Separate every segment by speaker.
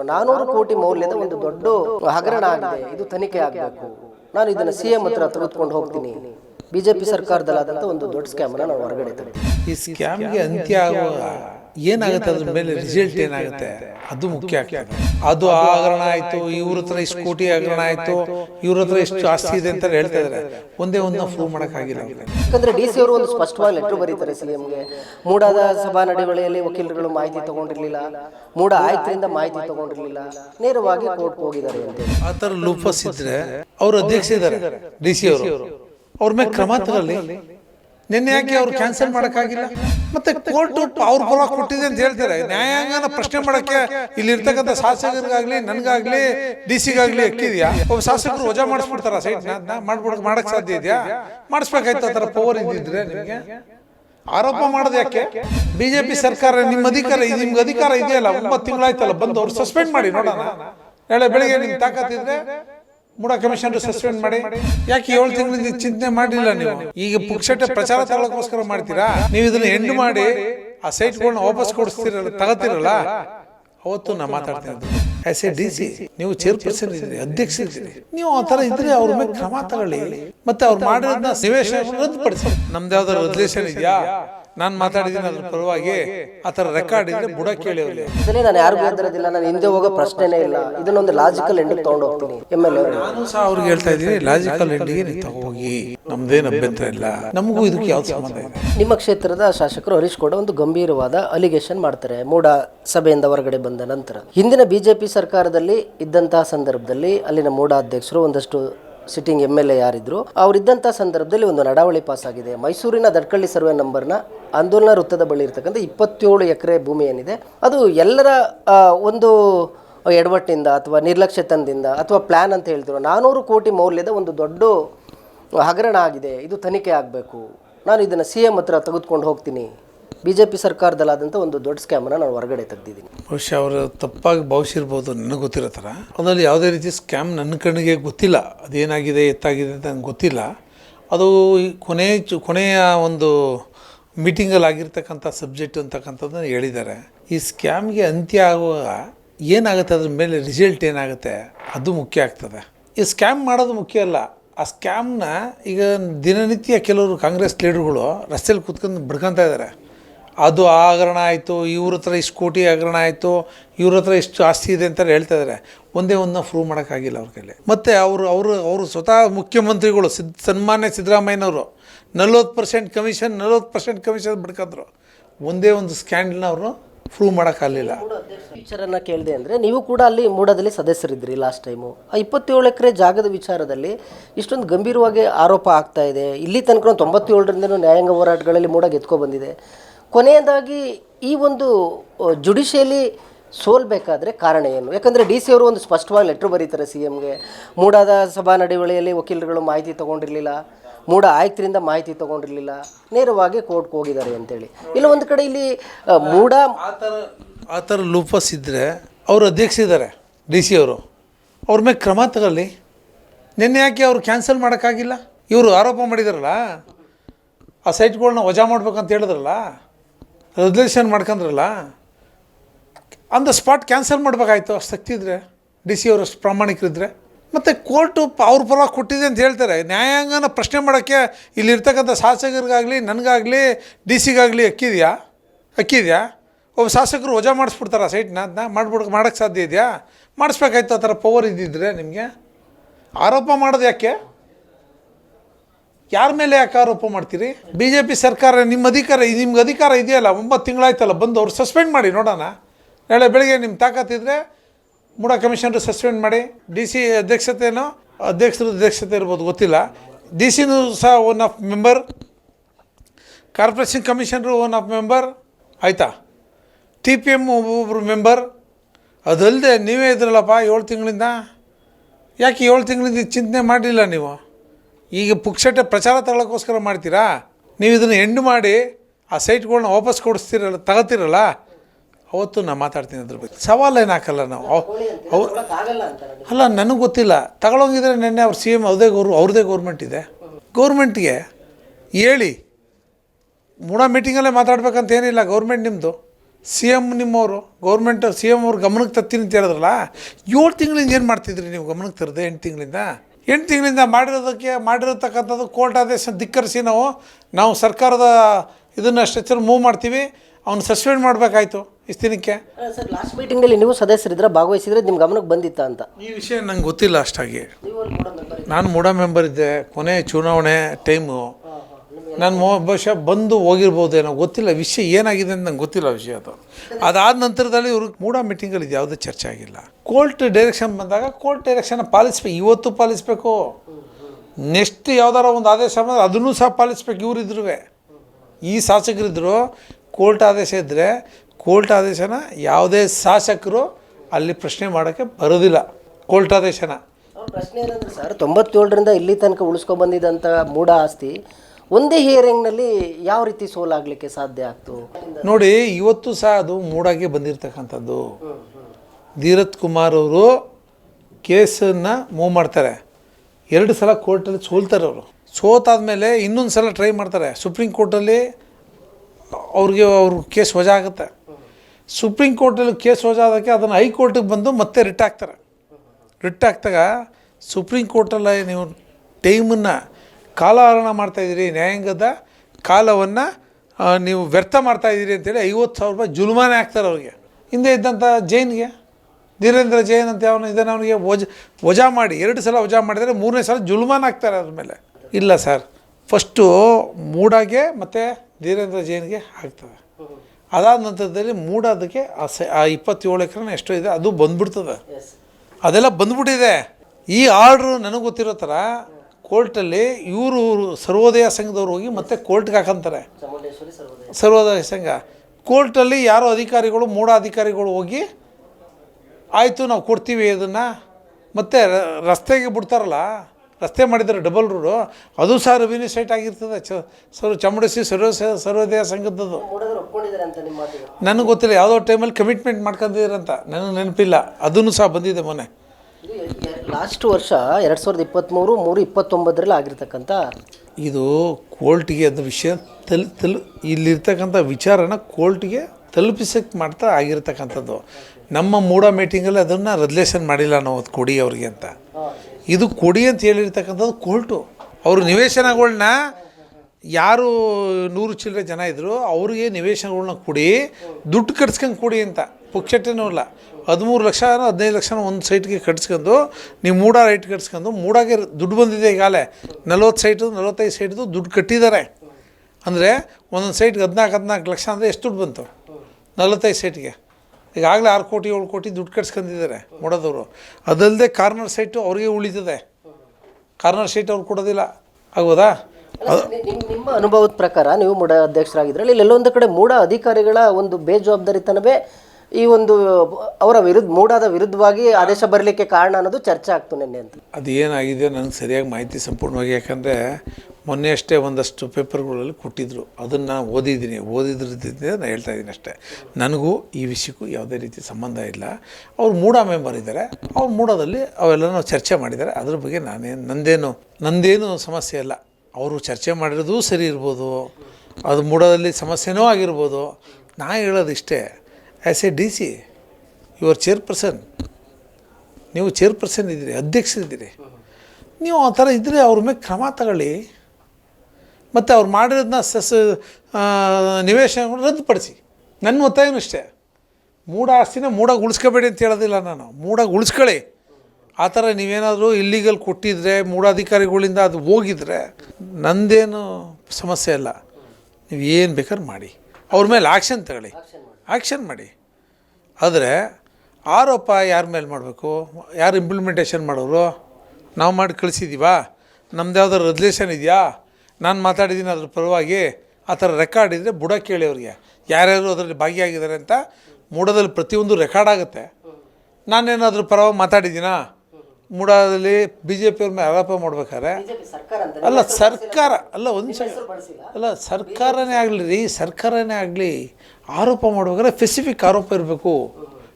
Speaker 1: ಹೇಳ್ತಿದ್ರು ನಾನೂರು ಕೋಟಿ ಮೌಲ್ಯದ ಒಂದು ದೊಡ್ಡ ಹಗರಣ ಆಗಿದೆ ಇದು ತನಿಖೆ ಆಗಬೇಕು. ನಾನು ಇದನ್ನು ಸಿ ಎಂ ಹತ್ರ ತೆಗೆದುಕೊಂಡು ಹೋಗ್ತೀನಿ. ಬಿಜೆಪಿ ಸರ್ಕಾರದಲ್ಲಾದಂಥ ಒಂದು ದೊಡ್ಡ ಸ್ಕ್ಯಾಮನ್ನ ನಾವು ಹೊರಗಡೆ
Speaker 2: ಈ ಸ್ಕ್ಯಾಮ್ಗೆ ಅಂತ್ಯ ಆಗುವಾಗ ಏನಾಗುತ್ತೆ ಅದ್ರ ಮೇಲೆ ರಿಸಲ್ಟ್ ಏನಾಗುತ್ತೆ? ಅದು ಮುಖ್ಯ ಆಗ್ತದೆ. ಅದು ಆ ಹಗರಣ ಆಯ್ತು ಇವ್ರ ಹತ್ರ ಇಷ್ಟು ಕೋಟಿ ಹಗರಣ ಆಯ್ತು ಇವ್ರ ಹತ್ರ ಎಷ್ಟು ಆಸ್ತಿ ಇದೆ ಅಂತ ಹೇಳ್ತಾ ಇದ್ದಾರೆ ಒಂದೇ ಒಂದನ್ನ ಪ್ರೂವ್ ಮಾಡೋಕ್ಕಾಗಿಲ್ಲ
Speaker 1: ಯಾಕಂದ್ರೆ ಡಿ ಸಿ ಅವರು ಒಂದು ಸ್ಪಷ್ಟವಾಗಿ ಲೆಟರ್ ಬರೀತಾರೆ ಸಿಎಂಗೆ. ಮೂಡಾದ ಸಭಾ ನಡೆವಳಿಯಲ್ಲಿ ವಕೀಲರುಗಳು ಮಾಹಿತಿ ತಗೊಂಡಿರಲಿಲ್ಲ. ಮೂಡ ಆಯ್ಕೆಯಿಂದ ಮಾಹಿತಿ ತಗೊಂಡಿರಲಿಲ್ಲ. ನೇರವಾಗಿ ಕೋರ್ಟ್ ಹೋಗಿದ್ದಾರೆ
Speaker 2: ಆ ಥರ ಲೂಪಸ್ ಇದ್ರೆ ಅವ್ರ ಅಧ್ಯಕ್ಷ ಇದ್ದಾರೆ ಡಿ ಸಿ ಅವರು. ಅವ್ರ. ಮೇಲೆ ಕ್ರಮ ತಗೊಳ್ಳಿ. ನಿನ್ನೆ ಯಾಕೆ ಅವ್ರು ಕ್ಯಾನ್ಸಲ್ ಮಾಡೋಕ್ಕಾಗಿಲ್ಲ? ಮತ್ತೆ ಕೋರ್ಟ್ ಅವ್ರ ಪರ ಕೊಟ್ಟಿದೆ ಅಂತ ಹೇಳ್ತಾರೆ. ನ್ಯಾಯಾಂಗನ ಪ್ರಶ್ನೆ ಮಾಡಕ್ಕೆ ಇಲ್ಲಿ ಇರ್ತಕ್ಕಂಥ ಶಾಸಕರಿಗಾಗ್ಲಿ ನನ್ಗಾಗ್ಲಿ ಡಿ ಸಿಗಾಗಲಿ ಎಕ್ಕಿದ್ಯಾ? ಒಬ್ಬ ಶಾಸಕರು ವಜಾ ಮಾಡಿಸ್ಬಿಡ್ತಾರ ಸೈಟ್ ಮಾಡ್ಬಿಡಕ್ ಮಾಡಕ್ ಸಾಧ್ಯ ಇದೆಯಾ? ಮಾಡಿಸ್ಬೇಕಾಯ್ತು ಆ ಥರ ಪವರ್ ಇದ್ದಿದ್ರೆ ನಿಮಗೆ? ಆರೋಪ ಮಾಡೋದು ಯಾಕೆ? ಬಿಜೆಪಿ ಸರ್ಕಾರ ನಿಮ್ಮ ಅಧಿಕಾರ ಇದು ನಿಮ್ಗೆ ಅಧಿಕಾರ ಇದೆಯಲ್ಲ ಒಂಬತ್ತು ತಿಂಗಳಾಯ್ತಲ್ಲ ಬಂದು ಅವ್ರು ಸಸ್ಪೆಂಡ್ ಮಾಡಿ ನೋಡೋಣ. ನಾಳೆ ಬೆಳಿಗ್ಗೆ ನಿಮ್ಗೆ ತಾಕತ್ತಿದ್ರೆ ಮೂಡ ಕಮಿಷನ್ ಸಸ್ಪೆಂಡ್ ಮಾಡಿ. ಯಾಕೆ ಏಳು ತಿಂಗಳಿಂದ ಚಿಂತನೆ ಮಾಡಿಲ್ಲ ನೀವು? ಈಗ ಪುಕ್ಷಟೆ ಪ್ರಚಾರ ತಗೊಳಕೋಸ್ಕರ ಮಾಡ್ತೀರಾ? ನೀವು ಇದನ್ನ ಎಂಡ್ ಮಾಡಿ ಆ ಸೈಟ್ಗಳನ್ನ ವಾಪಸ್ ಕೊಡಿಸ್ತಿರಲ್ಲ, ತಗತಿರಲ್ಲ? ಅವತ್ತು ನಾ ಮಾತಾಡ್ತೀನಿ ಎಸ್ ಎ ಡಿ ಸಿ ನೀವು ಚೇರ್ಪರ್ಸನ್ ಇದ್ದೀರಿ ಅಧ್ಯಕ್ಷ ಇದ್ದೀರಿ ನೀವು ಆ ಥರ ಇದ್ರೆ ಅವ್ರ ಮೇಲೆ ಕ್ರಮ ತಗೊಳ್ಳಿ. ಮತ್ತೆ ಅವ್ರು ಮಾಡಿರೋದನ್ನ ನಿವೇಶನ ರದ್ದುಪಡಿಸಿ. ನಮ್ದು ಯಾವ್ದಾದ್ರು ಉದ್ದೇಶ ಇದೆಯಾ? ನಾನು ಮಾತಾಡಿದ್ದೀನಿ ಅದ್ರ ಪರವಾಗಿ ಆ ಥರ ರೆಕಾರ್ಡ್ ಇದ್ರೆ ಬುಡ ಕೇಳಿ ಅವ್ರಿಗೆ
Speaker 1: ಇದರಲ್ಲಿ ನಾನು ಯಾರಿಗೂ ಹೆದರೋದಿಲ್ಲ ನಾನು ಹಿಂದೆ ಹೋಗೋ ಪ್ರಶ್ನೆನೇ ಇಲ್ಲ. ಇದನ್ನೊಂದು ಲಾಜಿಕಲ್ ಎಂಡಿಗೆ ತಗೊಂಡು ಹೋಗ್ತೀನಿ. ಎಂ ಎಲ್ ಎ
Speaker 2: ನಾನು ಸಹ ಅವ್ರಿಗೆ ಹೇಳ್ತಾ ಇದ್ದೀನಿ ಲಾಜಿಕಲ್ ಎಂಡಿಗೆ ನೀವು ತಗೋಗಿ. ನಮ್ದೇನು ಅಭ್ಯಂತರ ಇಲ್ಲ. ನಮಗೂ ಇದಕ್ಕೆ ಯಾವ ಸಂಬಂಧ ಇದೆ
Speaker 1: ನಿಮ್ಮ ಕ್ಷೇತ್ರದ ಶಾಸಕರು ಹರೀಶ್ ಕೂಡ ಒಂದು ಗಂಭೀರವಾದ ಅಲಿಗೇಷನ್ ಮಾಡ್ತಾರೆ. ಮೂಡ ಸಭೆಯಿಂದ ಹೊರಗಡೆ ಬಂದ ನಂತರ. ಹಿಂದಿನ ಬಿಜೆಪಿ ಸರ್ಕಾರದಲ್ಲಿ ಇದ್ದಂತಹ ಸಂದರ್ಭದಲ್ಲಿ ಅಲ್ಲಿನ ಮೂಡ ಅಧ್ಯಕ್ಷರು ಒಂದಷ್ಟು ಸಿಟ್ಟಿಂಗ್ ಎಂ ಎಲ್ ಎ ಯಾರಿದ್ರು ಅವರಿದ್ದಂಥ ಸಂದರ್ಭದಲ್ಲಿ ಒಂದು ನಡಾವಳಿ ಪಾಸ್ ಆಗಿದೆ. ಮೈಸೂರಿನ ದಡ್ಕಳ್ಳಿ ಸರ್ವೆ ನಂಬರ್ನ ಆಂದೋಲನ ವೃತ್ತದ ಬಳಿ ಇರ್ತಕ್ಕಂಥ ಇಪ್ಪತ್ತೇಳು ಎಕರೆ ಭೂಮಿ ಏನಿದೆ, ಅದು ಎಲ್ಲರ ಒಂದು ಎಡವಟ್ಟಿಂದ ಅಥವಾ ನಿರ್ಲಕ್ಷ್ಯತನದಿಂದ ಅಥವಾ ಪ್ಲಾನ್ ಅಂತ ಹೇಳಿದ್ರು ನಾನೂರು ಕೋಟಿ ಮೌಲ್ಯದ ಒಂದು ದೊಡ್ಡ ಹಗರಣ ಆಗಿದೆ. ಇದು ತನಿಖೆ ಆಗಬೇಕು. ನಾನು ಇದನ್ನು ಸಿ ಎಂ ಹತ್ರ ತೆಗೆದುಕೊಂಡು ಹೋಗ್ತೀನಿ. ಬಿ ಜೆ ಪಿ ಸರ್ಕಾರದಲ್ಲಾದಂಥ ಒಂದು ದೊಡ್ಡ ಸ್ಕ್ಯಾಮನ್ನು ನಾನು ಹೊರಗಡೆ ತೆಗೆದಿದ್ದೀನಿ
Speaker 2: ಬಹುಶಃ ಅವರು ತಪ್ಪಾಗಿ ಭಾವಿಸಿರ್ಬೋದು ನನಗೆ ಗೊತ್ತಿರೋ ಥರ ಅದರಲ್ಲಿ ಯಾವುದೇ ರೀತಿ ಸ್ಕ್ಯಾಮ್ ನನ್ನ ಕಣ್ಣಿಗೆ ಗೊತ್ತಿಲ್ಲ. ಅದೇನಾಗಿದೆ, ಎತ್ತಾಗಿದೆ ಅಂತ ನನಗೆ ಗೊತ್ತಿಲ್ಲ. ಅದು ಕೊನೆ ಕೊನೆಯ ಒಂದು ಮೀಟಿಂಗಲ್ಲಿ ಆಗಿರ್ತಕ್ಕಂಥ ಸಬ್ಜೆಕ್ಟ್ ಅಂತಕ್ಕಂಥದ್ದನ್ನು ಹೇಳಿದ್ದಾರೆ. ಈ ಸ್ಕ್ಯಾಮ್ಗೆ ಅಂತ್ಯ ಆಗುವಾಗ ಏನಾಗುತ್ತೆ? ಅದ್ರ ಮೇಲೆ ರಿಸಲ್ಟ್ ಏನಾಗುತ್ತೆ? ಅದು ಮುಖ್ಯ ಆಗ್ತದೆ. ಈ ಸ್ಕ್ಯಾಮ್ ಮಾಡೋದು ಮುಖ್ಯ ಅಲ್ಲ. ಆ ಸ್ಕ್ಯಾಮ್ನ ಈಗ ದಿನನಿತ್ಯ ಕೆಲವರು ಕಾಂಗ್ರೆಸ್ ಲೀಡರ್ಗಳು ರಸ್ತೆಯಲ್ಲಿ ಕೂತ್ಕೊಂಡು ಬಡ್ಕೊತಾ ಇದ್ದಾರೆ. ಅದು ಆ ಹಗರಣ ಆಯಿತು, ಇವ್ರ ಹತ್ರ ಇಷ್ಟು ಕೋಟಿ ಹಗರಣ ಆಯಿತು, ಇವ್ರ ಹತ್ರ ಇಷ್ಟು ಆಸ್ತಿ ಇದೆ ಅಂತ ಹೇಳ್ತಾ ಇದ್ದಾರೆ ಒಂದೇ ಒಂದನ್ನ ಪ್ರೂವ್ ಮಾಡೋಕ್ಕಾಗಿಲ್ಲ ಅವ್ರ ಕೈಲಿ. ಮತ್ತು ಅವರು ಅವರು ಅವರು ಸ್ವತಃ ಮುಖ್ಯಮಂತ್ರಿಗಳು, ಸಿದ್, ಸನ್ಮಾನ್ಯ ಸಿದ್ದರಾಮಯ್ಯನವರು, ನಲ್ವತ್ತು ಪರ್ಸೆಂಟ್ ಕಮಿಷನ್ ನಲ್ವತ್ತು ಪರ್ಸೆಂಟ್ ಕಮಿಷನ್ ಬಿಡ್ಕಂದ್ರು. ಒಂದೇ ಒಂದು ಸ್ಕ್ಯಾಂಡಲ್ನ ಅವರು ಪ್ರೂವ್ ಮಾಡೋಕ್ಕಾಗಲಿಲ್ಲ
Speaker 1: ವಿಚಾರನ ಕೇಳಿದೆ ಅಂದರೆ ನೀವು ಕೂಡ ಅಲ್ಲಿ ಮೂಡದಲ್ಲಿ ಸದಸ್ಯರಿದ್ರಿ ಲಾಸ್ಟ್ ಟೈಮು ಆ ಇಪ್ಪತ್ತೇಳು ಎಕರೆ ಜಾಗದ ವಿಚಾರದಲ್ಲಿ ಇಷ್ಟೊಂದು ಗಂಭೀರವಾಗಿ ಆರೋಪ ಆಗ್ತಾ ಇದೆ. ಇಲ್ಲಿ ತನಕ ತೊಂಬತ್ತೇಳರಿಂದ ನ್ಯಾಯಾಂಗ ಹೋರಾಟಗಳಲ್ಲಿ ಮೂಡ ಗೆದ್ಕೊ ಬಂದಿದೆ. ಕೊನೆಯದಾಗಿ ಈ ಒಂದು ಜುಡಿಷಿಯಲಿ ಸೋಲ್ಬೇಕಾದ್ರೆ ಕಾರಣ ಏನು? ಯಾಕಂದರೆ ಡಿ ಸಿ ಅವರು ಒಂದು ಸ್ಪಷ್ಟವಾಗಿ ಲೆಟ್ರ್ ಬರೀತಾರೆ ಸಿ ಎಮ್ಗೆ. ಮೂಡಾದ ಸಭಾ ನಡವಳಿಯಲ್ಲಿ ವಕೀಲರುಗಳು ಮಾಹಿತಿ ತೊಗೊಂಡಿರಲಿಲ್ಲ. ಮೂಡ ಆಯುಕ್ತರಿಂದ ಮಾಹಿತಿ ತೊಗೊಂಡಿರಲಿಲ್ಲ. ನೇರವಾಗಿ ಕೋರ್ಟ್ಗೆ ಹೋಗಿದ್ದಾರೆ ಅಂತೇಳಿ. ಇಲ್ಲ, ಒಂದು ಕಡೆ ಇಲ್ಲಿ ಮೂಡ
Speaker 2: ಆ ಥರ ಆ ಥರ ಲೂಪಸ್ ಇದ್ದರೆ ಅವರು ಅಧ್ಯಕ್ಷ ಇದ್ದಾರೆ ಡಿ ಸಿ ಅವರು. ಅವ್ರ ಮೇಲೆ ಕ್ರಮ ತಗೊಳ್ಳಿ. ನಿನ್ನೆ ಯಾಕೆ ಅವರು ಕ್ಯಾನ್ಸಲ್ ಮಾಡೋಕ್ಕಾಗಿಲ್ಲ? ಇವರು ಆರೋಪ ಮಾಡಿದಾರಲ್ಲ? ಆ ಸೈಟ್ಗಳನ್ನ ವಜಾ ಮಾಡ್ಬೇಕಂತ ಹೇಳಿದ್ರಲ್ಲ? ರೆಸಲ್ಯೂಷನ್ ಮಾಡ್ಕೊಂಡ್ರಲ್ಲ ಆನ್ ದ ಸ್ಪಾಟ್ ಕ್ಯಾನ್ಸಲ್ ಮಾಡಬೇಕಾಯ್ತು, ಅಷ್ಟು ಶಕ್ತಿ ಇದ್ದರೆ ಡಿ ಸಿ ಅವರು ಅಷ್ಟು ಪ್ರಾಮಾಣಿಕರಿದ್ದರೆ ಮತ್ತು ಕೋರ್ಟು ಅವ್ರ ಪರ ಕೊಟ್ಟಿದೆ ಅಂತ ಹೇಳ್ತಾರೆ. ನ್ಯಾಯಾಂಗನ ಪ್ರಶ್ನೆ ಮಾಡೋಕ್ಕೆ ಇಲ್ಲಿರ್ತಕ್ಕಂಥ ಶಾಸಕರಿಗಾಗಲಿ, ನನಗಾಗಲಿ ಡಿ ಸಿಗಾಗಲಿ ಅಕ್ಕಿದೆಯಾ? ಅಕ್ಕಿದೆಯಾ? ಒಬ್ಬ ಶಾಸಕರು ವಜಾ ಮಾಡಿಸ್ಬಿಡ್ತಾರ ಸೈಟ್ನ ಅದನ್ನ ಮಾಡ್ಬಿಡ್ ಮಾಡೋಕ್ಕೆ ಸಾಧ್ಯ ಇದೆಯಾ? ಮಾಡಿಸ್ಬೇಕಾಯ್ತು, ಆ ಥರ ಪವರ್ ಇದ್ದಿದ್ರೆ ನಿಮಗೆ? ಆರೋಪ ಮಾಡೋದು ಯಾಕೆ? ಯಾರ ಮೇಲೆ ಯಾಕೆ ಆರೋಪ ಮಾಡ್ತೀರಿ? ಬಿ ಜೆ ಪಿ ಸರ್ಕಾರ ನಿಮ್ಮ ಅಧಿಕಾರ ನಿಮ್ಗೆ ಅಧಿಕಾರ ಇದೆಯಲ್ಲ? ಒಂಬತ್ತು ತಿಂಗಳಾಯ್ತಲ್ಲ, ಬಂದು ಅವ್ರು ಸಸ್ಪೆಂಡ್ ಮಾಡಿ ನೋಡೋಣ. ನಾಳೆ ಬೆಳಗ್ಗೆ ನಿಮ್ಮ ತಾಕತ್ತಿದ್ರೆ ಮೂಡ ಕಮಿಷನರ್ ಸಸ್ಪೆಂಡ್ ಮಾಡಿ. ಡಿ ಸಿ ಅಧ್ಯಕ್ಷತೆನೋ ಅಧ್ಯಕ್ಷರ ಅಧ್ಯಕ್ಷತೆ ಇರ್ಬೋದು, ಗೊತ್ತಿಲ್ಲ. ಡಿ ಸಿನೂ ಸಹ one of member corporation commissioner one of member ಆಯಿತಾ? ಟಿ ಪಿ ಎಂ ಒಬ್ಬೊಬ್ಬರು ಮೆಂಬರ್ ಅದಲ್ಲದೆ ನೀವೇ ಇದ್ರಲ್ಲಪ್ಪ ಏಳು ತಿಂಗಳಿಂದ? ಯಾಕೆ ಏಳು ತಿಂಗಳಿಂದ ಚಿಂತನೆ ಮಾಡಲಿಲ್ಲ ನೀವು? ಈಗ ಪುಕ್ಷಟೆ ಪ್ರಚಾರ ತಗೊಳ್ಳೋಕ್ಕೋಸ್ಕರ ಮಾಡ್ತೀರಾ? ನೀವು ಇದನ್ನು ಎಂಡ್ ಮಾಡಿ ಆ ಸೈಟ್ಗಳನ್ನ ವಾಪಸ್ ಕೊಡಿಸ್ತೀರಲ್ಲ, ತಗೋತಿರಲ್ಲ? ಅವತ್ತು ನಾನು ಮಾತಾಡ್ತೀನಿ ಅದ್ರ ಬಗ್ಗೆ. ಸವಾಲೇನು ಹಾಕಲ್ಲ ನಾವು? ಅವ್- ಅವ್ರು ಅಲ್ಲ, ನನಗೆ ಗೊತ್ತಿಲ್ಲ. ತಗೊಳಂಗಿದ್ರೆ ನೆನ್ನೆ ಅವ್ರು ಸಿ ಎಂ ಅವ್ರದೇ ಗೌರ್ ಅವ್ರದೇ ಗೌರ್ಮೆಂಟ್ ಇದೆ. ಗೌರ್ಮೆಂಟ್ಗೆ ಹೇಳಿ, ಮೂಡ ಮೀಟಿಂಗಲ್ಲೇ ಮಾತಾಡ್ಬೇಕಂತ ಏನಿಲ್ಲ ಗೌರ್ಮೆಂಟ್ ನಿಮ್ಮದು ಸಿ ಎಂ ನಿಮ್ಮವರು ಗೌರ್ಮೆಂಟ್ ಸಿ ಎಂ ಅವ್ರ ಗಮನಕ್ಕೆ ತತ್ತೀನಿ ಅಂತ ಹೇಳಿದ್ರಲ್ಲ? ಏಳು ತಿಂಗಳಿಂದ ಏನು ಮಾಡ್ತಿದ್ರಿ ನೀವು ಗಮನಕ್ಕೆ ತರದೆ ಎಂಟು ತಿಂಗಳಿಂದ? ಎಂಟು ತಿಂಗಳಿಂದ ಮಾಡಿರೋದಕ್ಕೆ ಮಾಡಿರತಕ್ಕಂಥದ್ದು ಕೋರ್ಟ್ ಆದೇಶ ಧಿಕ್ಕರಿಸಿ ನಾವು ನಾವು ಸರ್ಕಾರದ ಇದನ್ನು ಸ್ಟ್ರೆಚರ್ ಮೂವ್ ಮಾಡ್ತೀವಿ ಅವ್ನು ಸಸ್ಪೆಂಡ್ ಮಾಡಬೇಕಾಯ್ತು ಇಷ್ಟು ದಿನಕ್ಕೆ.
Speaker 1: ಸರ್ ಲಾಸ್ಟ್ ಮೀಟಿಂಗಲ್ಲಿ ನೀವು ಸದಸ್ಯರಿದ್ರೆ ಭಾಗವಹಿಸಿದ್ರೆ ನಿಮ್ಮ ಗಮನಕ್ಕೆ ಬಂದಿತ್ತ ಅಂತ?
Speaker 2: ಈ ವಿಷಯ ನಂಗೆ ಗೊತ್ತಿಲ್ಲ ಅಷ್ಟಾಗಿ. ನಾನು ಮೂಡ ಮೆಂಬರ್ ಇದ್ದೆ ಕೊನೆ ಚುನಾವಣೆ ಟೈಮು. ನಾನು ಬಹುಶಃ ಬಂದು ಹೋಗಿರ್ಬೋದೇನೋ ಗೊತ್ತಿಲ್ಲ. ವಿಷಯ ಏನಾಗಿದೆ ಅಂತ ನಂಗೆ ಗೊತ್ತಿಲ್ಲ ವಿಷಯ ಅದು. ಅದಾದ ನಂತರದಲ್ಲಿ ಇವ್ರಿಗೆ ಮೂಡ ಮೀಟಿಂಗಲ್ಲಿ ಇದು ಯಾವುದೇ ಚರ್ಚೆ ಆಗಿಲ್ಲ. ಕೋರ್ಟ್ ಡೈರೆಕ್ಷನ್ ಬಂದಾಗ ಕೋರ್ಟ್ ಡೈರೆಕ್ಷನ್ ಪಾಲಿಸ್ಬೇಕು. ಇವತ್ತು ಪಾಲಿಸ್ಬೇಕು. ನೆಕ್ಸ್ಟ್ ಯಾವ್ದಾರ ಒಂದು ಆದೇಶ ಬಂದ್ರೆ ಅದನ್ನೂ ಸಹ ಪಾಲಿಸ್ಬೇಕು ಇವರಿದ್ರು ಈ ಶಾಸಕರಿದ್ದರು ಕೋರ್ಟ್ ಆದೇಶ ಇದ್ದರೆ ಕೋರ್ಟ್ ಆದೇಶನ ಯಾವುದೇ ಶಾಸಕರು ಅಲ್ಲಿ ಪ್ರಶ್ನೆ ಮಾಡೋಕ್ಕೆ ಬರೋದಿಲ್ಲ. ಕೋರ್ಟ್ ಆದೇಶನ.
Speaker 1: ಪ್ರಶ್ನೆ ಏನಂದ್ರೆ ಸರ್, ತೊಂಬತ್ತೇಳರಿಂದ ಇಲ್ಲಿ ತನಕ ಉಳಿಸ್ಕೊಂಡ್ಬಂದಿದ್ದಂಥ ಮೂಢ ಆಸ್ತಿ ಒಂದೇ ಹಿಯರಿಂಗ್ನಲ್ಲಿ ಯಾವ ರೀತಿ ಸೋಲಾಗಲಿಕ್ಕೆ ಸಾಧ್ಯ ಆಗ್ತು?
Speaker 2: ನೋಡಿ, ಇವತ್ತು ಸಹ ಅದು ಮೂಡಾಗೆ ಬಂದಿರತಕ್ಕಂಥದ್ದು. ಧೀರತ್ ಕುಮಾರ್ ಅವರು ಕೇಸನ್ನು ಮೂವ್ ಮಾಡ್ತಾರೆ. ಎರಡು ಸಲ ಕೋರ್ಟಲ್ಲಿ ಸೋಲ್ತಾರೆ ಅವರು. ಸೋತಾದ್ಮೇಲೆ ಇನ್ನೊಂದು ಸಲ ಟ್ರೈ ಮಾಡ್ತಾರೆ. ಸುಪ್ರೀಂ ಕೋರ್ಟಲ್ಲಿ ಅವ್ರಿಗೆ ಅವ್ರ ಕೇಸ್ ವಜಾ ಆಗುತ್ತೆ. ಸುಪ್ರೀಂ ಕೋರ್ಟಲ್ಲಿ ಕೇಸ್ ವಜಾ ಆದಕ್ಕೆ ಅದನ್ನು ಹೈಕೋರ್ಟಿಗೆ ಬಂದು ಮತ್ತೆ ರಿಟ್ ಹಾಕ್ತಾರೆ. ರಿಟ್ ಹಾಕ್ದಾಗ ಸುಪ್ರೀಂ ಕೋರ್ಟಲ್ಲಿ ನೀವು ಟೈಮನ್ನು ಕಾಲಹರಣ ಮಾಡ್ತಾಯಿದ್ದೀರಿ ನ್ಯಾಯಾಂಗದ ಕಾಲವನ್ನು ನೀವು ವ್ಯರ್ಥ ಮಾಡ್ತಾಯಿದ್ದೀರಿ ಅಂತೇಳಿ ಐವತ್ತು ಸಾವಿರ ರೂಪಾಯಿ ಜುಲ್ಮಾನೆ ಹಾಕ್ತಾರೆ ಅವ್ರಿಗೆ. ಹಿಂದೆ ಇದ್ದಂಥ ಜೈನ್ಗೆ. ಧೀರೇಂದ್ರ ಜೈನ್ ಅಂತ ಅವನು ಇದನ್ನು ಅವನಿಗೆ ವಜ ವಜಾ ಮಾಡಿ ಎರಡು ಸಲ ವಜಾ ಮಾಡಿದರೆ ಮೂರನೇ ಸಲ ಜುಲ್ಮಾನ್ ಹಾಕ್ತಾರೆ ಅದ್ರ ಮೇಲೆ. ಇಲ್ಲ ಸರ್ ಫಸ್ಟು ಮೂಡಾಗೆ ಮತ್ತು ಧೀರೇಂದ್ರ ಜೈನ್ಗೆ ಹಾಕ್ತದೆ. ಅದಾದ ನಂತರದಲ್ಲಿ ಮೂಡೋದಕ್ಕೆ ಆ ಸ ಆ ಇಪ್ಪತ್ತೇಳು ಎಕರೆನ ಎಷ್ಟೋ ಇದೆ ಅದು ಬಂದ್ಬಿಡ್ತದೆ. ಅದೆಲ್ಲ ಬಂದ್ಬಿಟ್ಟಿದೆ. ಈ ಆರ್ಡ್ರು ನನಗೆ ಗೊತ್ತಿರೋ ಥರ ಕೋರ್ಟಲ್ಲಿ ಇವರು ಸರ್ವೋದಯ ಸಂಘದವ್ರು ಹೋಗಿ ಮತ್ತೆ ಕೋರ್ಟ್ಗೆ ಹಾಕಂತಾರೆ.
Speaker 1: ಸರ್ವೋದಯ.
Speaker 2: ಸಂಘ. ಕೋರ್ಟಲ್ಲಿ ಯಾರೋ ಅಧಿಕಾರಿಗಳು ಮೂಡ ಅಧಿಕಾರಿಗಳು ಹೋಗಿ ಆಯಿತು ನಾವು ಕೊಡ್ತೀವಿ ಅದನ್ನು ಮತ್ತು ರಸ್ತೆಗೆ ಬಿಡ್ತಾರಲ್ಲ ರಸ್ತೆ ಮಾಡಿದ್ದಾರೆ ಡಬಲ್ ರೋಡು ಅದು ಸಹ ರೆವಿನ್ಯೂ ಸೈಟ್ ಆಗಿರ್ತದೆ. ಚ ಸರ್ ಚಾಮುಂಡೇಶ್ವರಿ ಸರ್ವ ಸರ್ವೋದಯ ಸಂಘದ್ದು ನನಗೆ ಗೊತ್ತಿಲ್ಲ ಯಾವುದೋ ಟೈಮಲ್ಲಿ ಕಮಿಟ್ಮೆಂಟ್ ಮಾಡ್ಕೊಂಡಿದ್ದೀರಂತ ನನಗೆ ನೆನಪಿಲ್ಲ. ಅದನ್ನು ಸಹ ಬಂದಿದೆ ಮೊನ್ನೆ.
Speaker 1: ಲಾಸ್ಟ್ ವರ್ಷ ಎರಡು ಸಾವಿರದ ಇಪ್ಪತ್ತ್ಮೂರು ಮೂರು ಇಪ್ಪತ್ತೊಂಬತ್ತರಲ್ಲಿ ಆಗಿರ್ತಕ್ಕಂಥ
Speaker 2: ಇದು ಕೋರ್ಟಿಗೆ ಅದು ವಿಷಯ ತಲು ತಲು, ಇಲ್ಲಿರ್ತಕ್ಕಂಥ ವಿಚಾರನ ಕೋರ್ಟ್ಗೆ ತಲುಪಿಸಕ್ಕೆ ಮಾಡ್ತಾ ಆಗಿರ್ತಕ್ಕಂಥದ್ದು. ನಮ್ಮ ಮೂಡ ಮೀಟಿಂಗಲ್ಲಿ ಅದನ್ನು ರೆಗ್ಯುಲೇಷನ್ ಮಾಡಿಲ್ಲ ನಾವು ಅದು ಕೊಡಿ ಅವ್ರಿಗೆ ಅಂತ. ಇದು ಕೊಡಿ ಅಂತ ಹೇಳಿರ್ತಕ್ಕಂಥದ್ದು ಕೋರ್ಟು. ಅವರು ನಿವೇಶನಗಳನ್ನ ಯಾರು ನೂರು ಚಿಲ್ಲರೆ ಜನ ಇದ್ದರು ಅವ್ರಿಗೆ ನಿವೇಶನಗಳನ್ನ ಕೊಡಿ, ದುಡ್ಡು ಕಟ್ಸ್ಕೊಂಡು ಕೊಡಿ ಅಂತ. ಪುಕ್ಷಟ್ಟೇನೂ ಇಲ್ಲ. ಹದಿಮೂರು ಲಕ್ಷ ಹದಿನೈದು ಲಕ್ಷ ಒಂದು ಸೈಟ್ಗೆ ಕಟ್ಸ್ಕೊಂಡು, ನೀವು ಮೂಡ ರೈಟ್ ಕಟ್ಸ್ಕೊಂಡು, ಮೂಡಾಗೆ ದುಡ್ಡು ಬಂದಿದೆ ಈಗಾಗಲೇ. ನಲ್ವತ್ತು ಸೈಟು, ನಲ್ವತ್ತೈದು ಸೈಟ್ದು ದುಡ್ಡು ಕಟ್ಟಿದ್ದಾರೆ. ಅಂದರೆ ಒಂದೊಂದು ಸೈಟ್ಗೆ ಹದಿನಾಲ್ಕು ಹದಿನಾಲ್ಕು ಲಕ್ಷ ಅಂದರೆ ಎಷ್ಟು ದುಡ್ಡು ಬಂತು? ನಲ್ವತ್ತೈದು ಸೈಟ್ಗೆ. ಈಗಾಗಲೇ ಆರು ಕೋಟಿ, ಏಳು ಕೋಟಿ ದುಡ್ಡು ಕಟ್ಸ್ಕೊಂಡಿದ್ದಾರೆ ಮೂಡೋದವರು. ಅದಲ್ಲದೆ ಕಾರ್ನರ್ ಸೈಟು ಅವ್ರಿಗೆ ಉಳಿತದೆ ಕಾರ್ನರ್ ಸೈಟ್ ಅವ್ರು ಕೊಡೋದಿಲ್ಲ. ಆಗ್ಬೋದಾ?
Speaker 1: ನಿಮ್ಮ ಅನುಭವದ ಪ್ರಕಾರ ನೀವು ಮೂಡ ಅಧ್ಯಕ್ಷರಾಗಿದ್ರಲ್ಲಿ ಇಲ್ಲಿ ಎಲ್ಲೊಂದು ಕಡೆ ಮೂಡ ಅಧಿಕಾರಿಗಳ ಒಂದು ಬೇಜವಾಬ್ದಾರಿತನವೇ ಈ ಒಂದು ಅವರ ವಿರುದ್ಧ, ಮೂಡಾದ ವಿರುದ್ಧವಾಗಿ ಆದೇಶ ಬರಲಿಕ್ಕೆ ಕಾರಣ ಅನ್ನೋದು ಚರ್ಚೆ ಆಗ್ತು ನಿನ್ನೆ ಅಂತ.
Speaker 2: ಅದು ಏನಾಗಿದೆ ನನಗೆ ಸರಿಯಾಗಿ ಮಾಹಿತಿ ಸಂಪೂರ್ಣವಾಗಿ, ಯಾಕಂದರೆ ಮೊನ್ನೆ ಅಷ್ಟೇ ಒಂದಷ್ಟು ಪೇಪರ್ಗಳಲ್ಲಿ ಕೊಟ್ಟಿದ್ದರು ಅದನ್ನು ನಾನು ಓದಿದ್ದೀನಿ ಓದಿದ್ರದಿಂದ ನಾನು ಹೇಳ್ತಾ ಇದ್ದೀನಿ ಅಷ್ಟೇ. ನನಗೂ ಈ ವಿಷಯಕ್ಕೂ ಯಾವುದೇ ರೀತಿ ಸಂಬಂಧ ಇಲ್ಲ. ಅವ್ರು ಮೂಡ ಮೆಂಬರ್ ಇದ್ದಾರೆ. ಅವ್ರು ಮೂಡಾದಲ್ಲಿ ಅವೆಲ್ಲನೂ ಚರ್ಚೆ ಮಾಡಿದ್ದಾರೆ. ಅದ್ರ ಬಗ್ಗೆ ನಾನೇನು, ನಂದೇನು ನಂದೇನು ಸಮಸ್ಯೆ ಇಲ್ಲ. ಅವರು ಚರ್ಚೆ ಮಾಡಿರೋದು ಸರಿ ಇರ್ಬೋದು. ಅದು ಮೂಡದಲ್ಲಿ ಸಮಸ್ಯೆನೂ ಆಗಿರ್ಬೋದು. ನಾ ಹೇಳೋದು ಇಷ್ಟೇ as a D C your chairperson ನೀವು ಚೇರ್ಪರ್ಸನ್ ಇದ್ದೀರಿ ಅಧ್ಯಕ್ಷರಿದ್ದೀರಿ ನೀವು ಆ ಥರ ಇದ್ದರೆ ಅವ್ರ ಮೇಲೆ ಕ್ರಮ ತಗೊಳ್ಳಿ. ಮತ್ತು ಅವ್ರು ಮಾಡಿರೋದನ್ನ ಸಸ್ ನಿವೇಶನ ರದ್ದುಪಡಿಸಿ. ನನ್ನ ಒತ್ತಾಯನೂ ಅಷ್ಟೇ. ಮೂಡ ಆಸ್ತಿನ ಮೂಡಾಗಿ ಉಳಿಸ್ಕೋಬೇಡಿ ಅಂತ ಹೇಳೋದಿಲ್ಲ ನಾನು. ಮೂಡಾಗಿ ಉಳಿಸ್ಕೊಳ್ಳಿ. ಆ ಥರ ನೀವೇನಾದರೂ ಇಲ್ಲಿಗಲ್ ಕೊಟ್ಟಿದ್ರೆ ಮೂಡಾಧಿಕಾರಿಗಳಿಂದ ಅದು ಹೋಗಿದ್ರೆ ನಂದೇನು ಸಮಸ್ಯೆ ಇಲ್ಲ. ನೀವು ಏನು ಬೇಕಾದ್ರೆ ಮಾಡಿ. ಅವ್ರ ಮೇಲೆ ಆ್ಯಕ್ಷನ್ ತಗೊಳ್ಳಿ. ಆ್ಯಕ್ಷನ್ ಮಾಡಿ. ಆದರೆ ಆರೋಪ ಯಾರ ಮೇಲೆ ಮಾಡಬೇಕು? ಯಾರು ಇಂಪ್ಲಿಮೆಂಟೇಷನ್ ಮಾಡೋರು? ನಾವು ಮಾಡಿ ಕಳಿಸಿದ್ದೀವಾ ನಮ್ದು ಯಾವ್ದಾರು ರೆಸಲ್ಯೂಷನ್ ಇದೆಯಾ? ನಾನು ಮಾತಾಡಿದ್ದೀನಿ ಅದ್ರ ಪರವಾಗಿ ಆ ಥರ ರೆಕಾರ್ಡ್ ಇದ್ದರೆ ಬುಡ ಕೇಳಿ ಅವ್ರಿಗೆ. ಯಾರ್ಯಾರು ಅದರಲ್ಲಿ ಭಾಗಿಯಾಗಿದ್ದಾರೆ ಅಂತ ಮೂಡದಲ್ಲಿ ಪ್ರತಿಯೊಂದು ರೆಕಾರ್ಡ್ ಆಗುತ್ತೆ. ನಾನೇನಾದ್ರೂ ಪರವಾಗಿ ಮಾತಾಡಿದ್ದೀನಾ ಮೂಡದಲ್ಲಿ ಬಿ ಜೆ ಪಿಯವ್ರ ಮೇಲೆ ಆರೋಪ ಮಾಡ್ಬೇಕಾದ್ರೆ
Speaker 1: ಸರ್ಕಾರ ಅಂತ
Speaker 2: ಅಲ್ಲ ಸರ್ಕಾರ ಅಲ್ಲ ಒಂದು ಅಲ್ಲ ಸರ್ಕಾರನೇ ಆಗಲಿ ರೀ ಸರ್ಕಾರನೇ ಆಗಲಿ ಆರೋಪ ಮಾಡ್ಬೇಕಾದ್ರೆ ಸ್ಪೆಸಿಫಿಕ್ ಆರೋಪ ಇರಬೇಕು.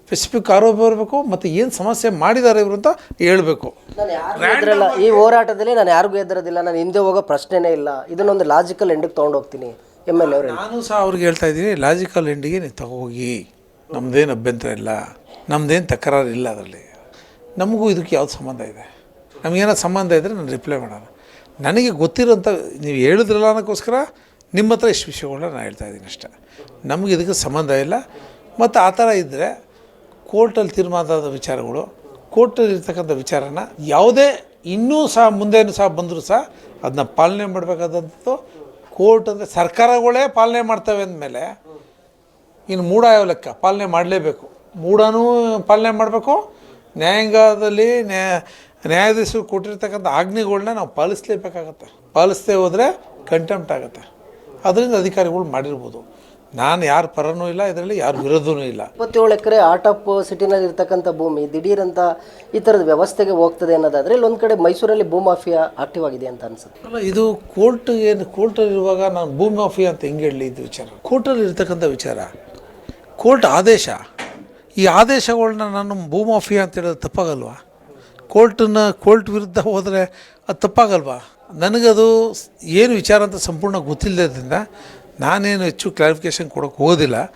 Speaker 2: ಸ್ಪೆಸಿಫಿಕ್ ಆರೋಪ ಇರಬೇಕು ಮತ್ತು ಏನು ಸಮಸ್ಯೆ ಮಾಡಿದ್ದಾರೆ ಇವರು ಅಂತ ಹೇಳಬೇಕು.
Speaker 1: ನಾನು ಯಾರಿಗೂ ಎದುರಲ್ಲ ಈ ಹೋರಾಟದಲ್ಲಿ ನಾನು ಯಾರಿಗೂ ಎದ್ದಿರೋದಿಲ್ಲ ನಾನು ಹಿಂದೆ ಹೋಗೋ ಪ್ರಶ್ನೆನೇ ಇಲ್ಲ. ಇದನ್ನೊಂದು ಲಾಜಿಕಲ್ ಎಂಡಿಗೆ ತೊಗೊಂಡು ಹೋಗ್ತೀನಿ ಎಂ ಎಲ್ ಎ ಅವರು.
Speaker 2: ನಾನು ಸಹ ಅವ್ರಿಗೆ ಹೇಳ್ತಾ ಇದ್ದೀನಿ ಲಾಜಿಕಲ್ ಎಂಡಿಗೆ ನೀವು ತಗೋಗಿ. ನಮ್ಮದೇನು ಅಭ್ಯಂತರ ಇಲ್ಲ ನಮ್ಮದೇನು ತಕರಾರು ಇಲ್ಲ ಅದರಲ್ಲಿ. ನಮಗೂ ಇದಕ್ಕೆ ಯಾವ್ದು ಸಂಬಂಧ ಇದೆ? ನಮಗೇನೋ ಸಂಬಂಧ ಇದ್ದರೆ ನಾನು ರಿಪ್ಲೈ ಮಾಡೋಣ. ನನಗೆ ಗೊತ್ತಿರೋಂಥ, ನೀವು ಹೇಳಿದ್ರಲ್ಲ ಅನ್ನೋಕ್ಕೋಸ್ಕರ ನಿಮ್ಮ ಹತ್ರ ಇಷ್ಟು ವಿಷಯಗಳನ್ನ ನಾನು ಹೇಳ್ತಾ ಇದ್ದೀನಿ ಅಷ್ಟೇ. ನಮಗೆ ಇದಕ್ಕೆ ಸಂಬಂಧ ಇಲ್ಲ. ಮತ್ತು ಆ ಥರ ಇದ್ದರೆ ಕೋರ್ಟಲ್ಲಿ ತೀರ್ಮಾನದ ವಿಚಾರಗಳು, ಕೋರ್ಟಲ್ಲಿ ಇರ್ತಕ್ಕಂಥ ವಿಚಾರನ ಯಾವುದೇ ಇನ್ನೂ ಸಹ ಮುಂದೇನು ಸಹ ಬಂದರೂ ಸಹ ಅದನ್ನ ಪಾಲನೆ ಮಾಡಬೇಕಾದಂಥದ್ದು ಕೋರ್ಟ್ ಅಂದರೆ ಸರ್ಕಾರಗಳೇ ಪಾಲನೆ ಮಾಡ್ತವೆ ಅಂದಮೇಲೆ ಇನ್ನು ಮೂಢ ಯಾವ ಲೆಕ್ಕ ಪಾಲನೆ ಮಾಡಲೇಬೇಕು. ಮೂಢನೂ ಪಾಲನೆ ಮಾಡಬೇಕು ನ್ಯಾಯಾಂಗದಲ್ಲಿ ನ್ಯಾಯ ನ್ಯಾಯಾಧೀಶರು ಕೊಟ್ಟಿರ್ತಕ್ಕಂಥ ಆಜ್ಞೆಗಳನ್ನ ನಾವು ಪಾಲಿಸಲೇಬೇಕಾಗತ್ತೆ. ಪಾಲಿಸದೇ ಹೋದರೆ ಕಂಟೆಂಪ್ಟ್ ಆಗುತ್ತೆ. ಅದರಿಂದ ಅಧಿಕಾರಿಗಳು ಮಾಡಿರ್ಬೋದು. ನಾನು ಯಾರು ಪರನೂ ಇಲ್ಲ ಇದರಲ್ಲಿ ಯಾರು ವಿರೋಧನೂ ಇಲ್ಲ.
Speaker 1: ಇಪ್ಪತ್ತೇಳು ಎಕರೆ ಆರ್ಟ್ ಆಫ್ ಸಿಟಿನಲ್ಲಿ ಇರ್ತಕ್ಕಂಥ ಭೂಮಿ ದಿಢೀರಂತ ಈ ಥರದ ವ್ಯವಸ್ಥೆಗೆ ಹೋಗ್ತದೆ ಅನ್ನೋದಾದ್ರೆ ಇಲ್ಲೊಂದು ಕಡೆ ಮೈಸೂರಲ್ಲಿ ಭೂ ಮಾಫಿಯಾ ಆಕ್ಟಿವ್ ಆಗಿದೆ ಅಂತ ಅನ್ಸುತ್ತೆ.
Speaker 2: ಅಲ್ಲ ಇದು ಕೋರ್ಟ್ ಏನು ಕೋರ್ಟಲ್ಲಿ ಇರುವಾಗ ನಾನು ಭೂ ಮಾಫಿಯಾ ಅಂತ ಹೆಂಗೆ ಹೇಳಲಿ ಇದು ವಿಚಾರ? ಕೋರ್ಟಲ್ಲಿ ಇರ್ತಕ್ಕಂಥ ವಿಚಾರ. ಕೋರ್ಟ್ ಆದೇಶ. ಈ ಆದೇಶಗಳನ್ನ ನಾನು ಭೂಮಾಫಿಯಾ ಮಾಫಿ ಅಂತ ಹೇಳೋದು ತಪ್ಪಾಗಲ್ವಾ? ಕೋರ್ಟನ್ನು ಕೋರ್ಟ್ ವಿರುದ್ಧ ಹೋದರೆ ಅದು ತಪ್ಪಾಗಲ್ವಾ? ನನಗದು ಏನು ವಿಚಾರ ಅಂತ ಸಂಪೂರ್ಣ ಗೊತ್ತಿಲ್ಲದ್ರಿಂದ ನಾನೇನು ಹೆಚ್ಚು ಕ್ಲಾರಿಫಿಕೇಷನ್ ಕೊಡೋಕ್ಕೆ ಹೋಗೋದಿಲ್ಲ.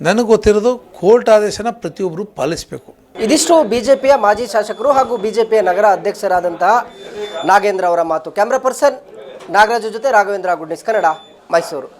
Speaker 2: ನನಗೆ ಗೊತ್ತಿರೋದು ಕೋರ್ಟ್ ಆದೇಶನ ಪ್ರತಿಯೊಬ್ಬರು ಪಾಲಿಸಬೇಕು.
Speaker 1: ಇದಿಷ್ಟು ಬಿಜೆಪಿಯ ಮಾಜಿ ಶಾಸಕರು ಹಾಗೂ ಬಿಜೆಪಿಯ ನಗರ ಅಧ್ಯಕ್ಷರಾದಂತಹ ನಾಗೇಂದ್ರ ಅವರ ಮಾತು. ಕ್ಯಾಮ್ರಾ ಪರ್ಸನ್ ನಾಗರಾಜು ಜೊತೆ ರಾಘವೇಂದ್ರ ಗುಡ್ನಿಸ್ ಕನ್ನಡ, ಮೈಸೂರು.